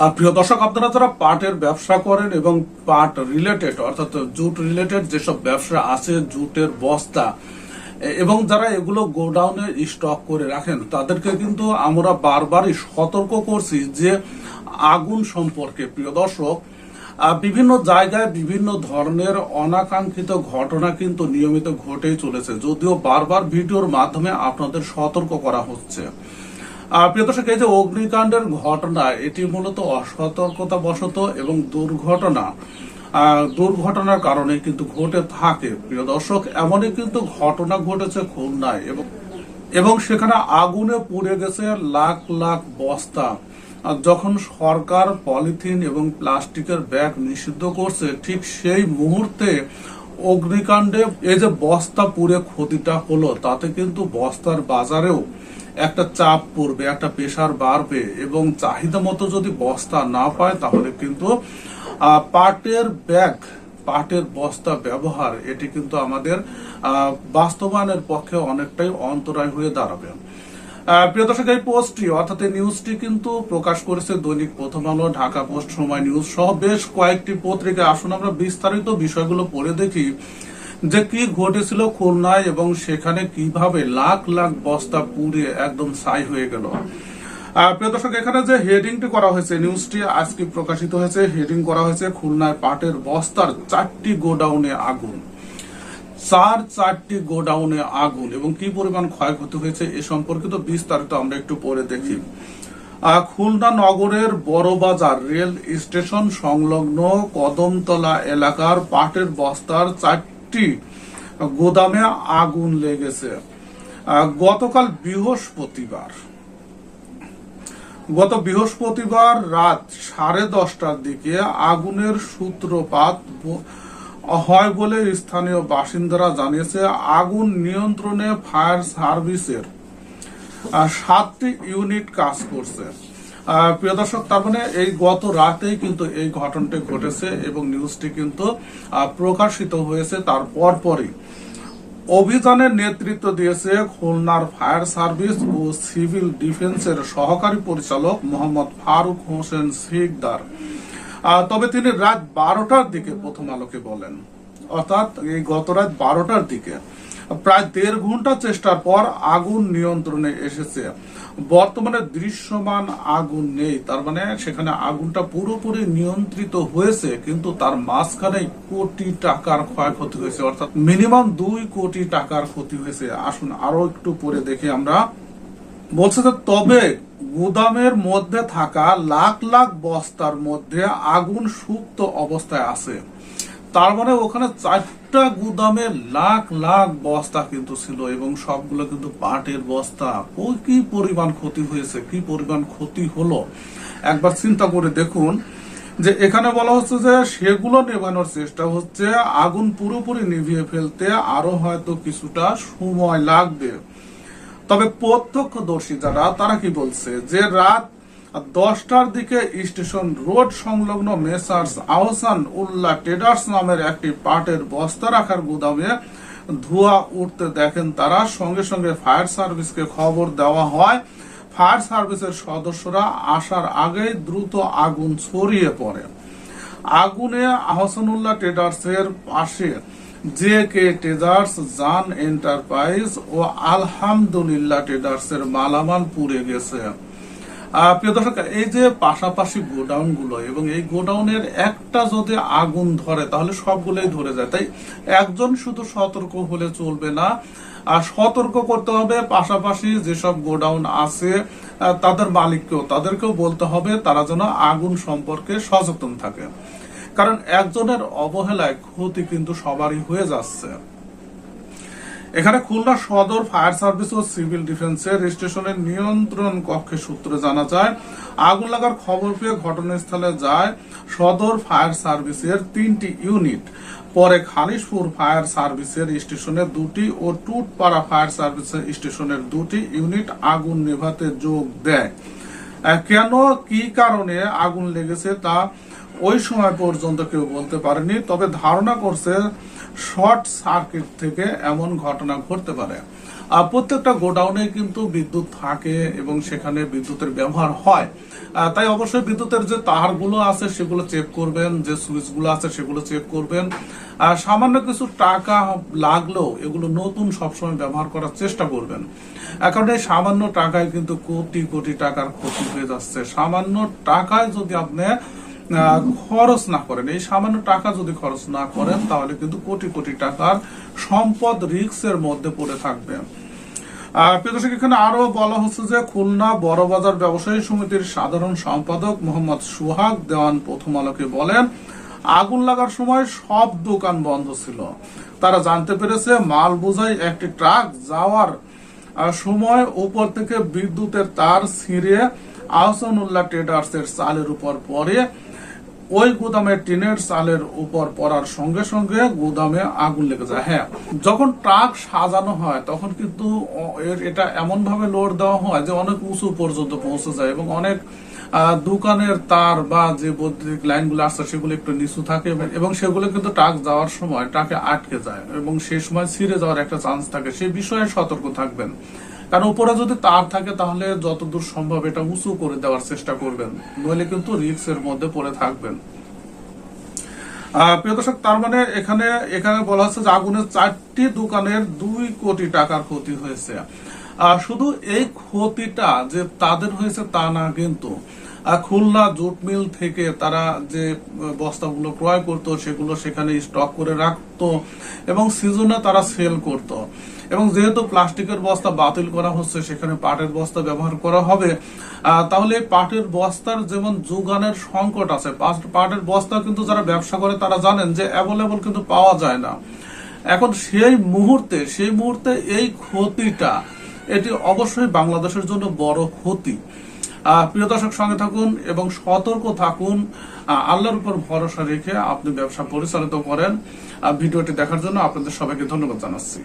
আহ, প্রিয় দর্শক আপনারা যারা পাটের ব্যবসা করেন এবং পাট রিলেটেড অর্থাৎ জুট রিলেটেড যেসব ব্যবসা আছে জুটের বস্তা এবং যারা এগুলো গোডাউনে স্টক করে রাখেন তাদেরকে কিন্তু আমরা বারবারই সতর্ক করছি যে আগুন সম্পর্কে প্রিয় দর্শক বিভিন্ন জায়গায় বিভিন্ন ধরনের অনাকাঙ্ক্ষিত ঘটনা কিন্তু নিয়মিত ঘটেই চলেছে যদিও বারবার ভিডিওর মাধ্যমে আপনাদের সতর্ক করা হচ্ছে। প্রিয় দর্শক, এই যে অগ্নিকাণ্ডের ঘটনা, এটি মূলত অসতর্কতা বশত এবং দুর্ঘটনা। দুর্ঘটনার কারণে কিন্তু ঘটে থাকে, প্রিয় দর্শক। এমনই কিন্তু ঘটনা ঘটেছে খুলনায় এবং এবং সেখানে আগুনে পুড়ে গেছে লাখ লাখ বস্তা। যখন সরকার পলিথিন এবং প্লাস্টিকের ব্যাগ নিষিদ্ধ করছে, ঠিক সেই মুহূর্তে অগ্নিকাণ্ডে এই যে বস্তা পুড়ে ক্ষতিটা হলো, তাতে কিন্তু বস্তার বাজারেও একটা চাপ পড়বে, একটা প্রেশার বাড়বে এবং চাহিদা মতো যদি বস্তা না পায় তাহলে কিন্তু পাটের ব্যাগ, পাটের বস্তা ব্যবহার, এটি কিন্তু আমাদের বাস্তবায়নের পক্ষে অনেকটাই অন্তরায় হয়ে দাঁড়াবে। প্রিয় দর্শক, এই পোস্টটি অর্থাৎ এই নিউজটি কিন্তু প্রকাশ করেছে দৈনিক প্রথম আলো, ঢাকা পোস্ট সময় নিউজ সহ বেশ কয়েকটি পত্রিকা আসুন আমরা বিস্তারিত বিষয়গুলো পড়ে দেখি। যে কি ঘটেছিল খুলনায় এবং সেখানে কীভাবে লাখ লাখ বস্তা পুড়ে একদম ছাই হয়ে গেল। প্রিয় দর্শক, এখানে যে হেডিংটি করা হয়েছে নিউজটি আজকে প্রকাশিত হয়েছে? হেডিং করা হয়েছে পাটের বস্তার চারটি গোডাউনে আগুন। চার চারটি গোডাউনে আগুন এবং কি পরিমাণ ক্ষয়ক্ষতি হয়েছে এ সম্পর্কিত বিস্তারিত আমরা একটু পরে দেখি। খুলনা নগরের বড়বাজার রেল স্টেশন সংলগ্ন কদমতলা এলাকার পাটের বস্তার চারটি গোদামে আগুন লেগেছে। গতকাল বৃহস্পতিবার। গত বৃহস্পতিবার রাত সাড়ে দশটার দিকে আগুনের সূত্রপাত হয় বলে স্থানীয় বাসিন্দারা জানিয়েছে, আগুন নিয়ন্ত্রণে ফায়ার সার্ভিসের সাতটি ইউনিট কাজ করছে। প্রিয় দর্শক তার মানে এই গত রাতেই কিন্তু এই ঘটনাটি ঘটেছে এবং নিউজটি কিন্তু প্রকাশিত হয়েছে তার পরপরই। অভিযানের নেতৃত্ব দিয়েছে খুলনার ফায়ার সার্ভিস ও সিভিল ডিফেন্সের সহকারী পরিচালক মোহাম্মদ ফারুক হোসেন শিকদার। আহ, তবে তিনি রাত বারোটার দিকে প্রথম আলোকে বলেন। অর্থাৎ এই গত রাত বারোটার দিকে। প্রায় দেড় ঘণ্টা চেষ্টার পর আগুন নিয়ন্ত্রণে এসেছে। বর্তমানে দৃশ্যমান আগুন নেই। তার মানে সেখানে আগুনটা পুরোপুরি নিয়ন্ত্রিত হয়েছে, কিন্তু তার মাঝখানে কোটি টাকার ক্ষয়ক্ষতি হয়েছে, অর্থাৎ মিনিমাম দুই কোটি টাকার ক্ষতি হয়েছে। আসুন আরও একটু পরে দেখি আমরা। বলছে যে, তবে গুদামের মধ্যে থাকা লাখ লাখ বস্তার মধ্যে আগুন সুপ্ত অবস্থায় আছে। তার মানে ওখানে চারটা গুদামে লাখ লাখ বস্তা কিন্তু ছিল এবং সবগুলো কিন্তু পাটের বস্তা। কি পরিমাণ ক্ষতি হয়েছে? কি পরিমাণ ক্ষতি হলো? একবার চিন্তা করে দেখুন যে এখানে বলা হচ্ছে যে সেগুলো নেভানোর চেষ্টা হচ্ছে, আগুন পুরোপুরি নিভিয়ে ফেলতে আরও হয়তো কিছুটা সময় লাগবে। তবে প্রত্যক্ষদর্শী যারা, তারা কি বলছে? যে রাত দশটার দিকে স্টেশন রোড সংলগ্ন মেসার্স আহসান উল্লাহ ট্রেডার্স নামের একটি পাটের বস্তা রাখার গুদামে ধোঁয়া উঠতে দেখেন তারা। সঙ্গে সঙ্গে ফায়ার সার্ভিসকে খবর দেওয়া হয়। ফায়ার সার্ভিসের সদস্যরা আসার আগেই দ্রুত আগুন ছড়িয়ে পড়ে। আগুনে আহসানুল্লাহ ট্রেডার্সের পাশে J K traders, Jaan enterprise ও আলহামদুলিল্লাহ ট্রেডার্সের মালামাল পুড়ে গেছে। প্রিয় দর্শক, এই যে পাশাপাশি গোডাউনগুলো এবং এই গোডাউনের একটা যদি আগুন ধরে, তাহলে সবগুলোই ধরে যায়। তাই একজন শুধু সতর্ক হলে চলবে না, আর সতর্ক করতে হবে। পাশাপাশি যেসব গোডাউন আছে তাদের মালিককেও, তাদেরকেও বলতে হবে, তারা যেন আগুন সম্পর্কে সচেতন থাকে। কারণ একজনের অবহেলায় ক্ষতি কিন্তু সবারই হয়ে যাচ্ছে। এখানে খুলনা সদর ফায়ার সার্ভিস ও সিভিল ডিফেন্সের স্টেশনের নিয়ন্ত্রণ কক্ষে সূত্রে জানা যায় আগুন লাগার খবর পেয়ে ঘটনাস্থলে যায় সদর ফায়ার সার্ভিসের তিনটি ইউনিট। পরে খালিশপুর ফায়ার সার্ভিসের স্টেশনের দুটি ও টুটপাড়া ফায়ার সার্ভিসের স্টেশনের দুটি ইউনিট আগুন নেভাতে যোগ দেয়। কেন, কি কারণে আগুন লেগেছে তা ওই সময় পর্যন্ত কেউ বলতে পারেনি, তবে ধারণা করছে শর্ট সার্কিট থেকে এমন ঘটনা ঘটতে পারে। প্রত্যেকটা গোডাউনে কিন্তু বিদ্যুৎ থাকে এবং সেখানে বিদ্যুতের ব্যবহার হয়। তাই অবশ্যই বিদ্যুতের যে তারগুলো আছে সেগুলো চেক করবেন, যে সুইচগুলো আছে সেগুলো চেক করবেন। আর সামান্য কিছু টাকা লাগলেও এগুলো নতুন সবসময় ব্যবহার করার চেষ্টা করবেন। এখন এই সামান্য টাকায় কিন্তু কোটি কোটি টাকার ক্ষতি হয়ে যাচ্ছে। সামান্য টাকায় যদি আপনি খরচ না করেন। এই সামান্য টাকা যদি খরচ না করেন তাহলে কিন্তু কোটি কোটি টাকার সম্পদ রিক্সের মধ্যে পড়ে থাকবে। আহ, প্রিয় দর্শক, এখানে আরও বলা হচ্ছে যে খুলনা বড়বাজার ব্যবসায়ী সমিতির সাধারণ সম্পাদক মোহাম্মদ সুহাগ দেওয়ান প্রথম আলোকে বলেন আগুন লাগার সময় সব দোকান বন্ধ ছিল। তারা জানতে পেরেছে মাল বোঝাই একটি ট্রাক যাওয়ার সময় উপর থেকে বিদ্যুতের তার ছিঁড়ে আহসানুল্লাহ ট্রেডার্স এর চালের উপর পড়ে ওই গুদামে টিনের চালের উপর পড়ার সঙ্গে সঙ্গে গুদামে আগুন লেগে যায়। হ্যাঁ যখন ট্রাক সাজানো হয়, তখন কিন্তু এটা এমন ভাবে লোড দেওয়া হয় যে অনেক উঁচু পর্যন্ত পৌঁছে যায় এবং অনেক দোকানের তার বা যে বৈদ্যুতিক লাইনগুলো আসছে সেগুলো একটু নিচু থাকে এবং- এবং সেগুলো কিন্তু ট্রাক যাওয়ার সময় ট্রাকে আটকে যায় এবং সেই সময় ছিঁড়ে যাওয়ার একটা চান্স থাকে। সেই বিষয়ে সতর্ক থাকবেন। কারণ উপরে যদি তার থাকে, তাহলে যতদূর সম্ভব এটা উঁচু করে দেওয়ার চেষ্টা করবেন। নইলে কিন্তু রিক্সের মধ্যে পড়ে থাকবেন। প্রিয় দর্শক, তার মানে এখানে এখানে বলা হচ্ছে যে আগুনের চারটি দোকানের দুই কোটি টাকার ক্ষতি হয়েছে। শুধু এই ক্ষতিটা যে তাদের হয়েছে তা না কিন্তু খুলনা জুট মিল থেকে তারা যে বস্তাগুলো ক্রয় করত, সেগুলো সেখানে স্টক করে রাখতো এবং সিজনে তারা সেল করত। এবং যেহেতু প্লাস্টিকের বস্তা বাতিল করা হচ্ছে, সেখানে পাটের বস্তা ব্যবহার করা হবে তাহলে পাটের বস্তার যেমন যোগানের সংকট আছে, পাট- পাটের বস্তা কিন্তু যারা ব্যবসা করে তারা জানেন যে অ্যাভেলেবল কিন্তু পাওয়া যায় না। এখন সেই মুহূর্তে সেই মুহূর্তে এই ক্ষতিটা, এটি অবশ্যই বাংলাদেশের জন্য বড় ক্ষতি। প্রিয় দর্শক, সঙ্গে থাকুন এবং সতর্ক থাকুন। আল্লাহর উপর ভরসা রেখে আপনি ব্যবসা পরিচালিত করেন। ভিডিওটি দেখার জন্য আপনাদের সবাইকে ধন্যবাদ জানাচ্ছি।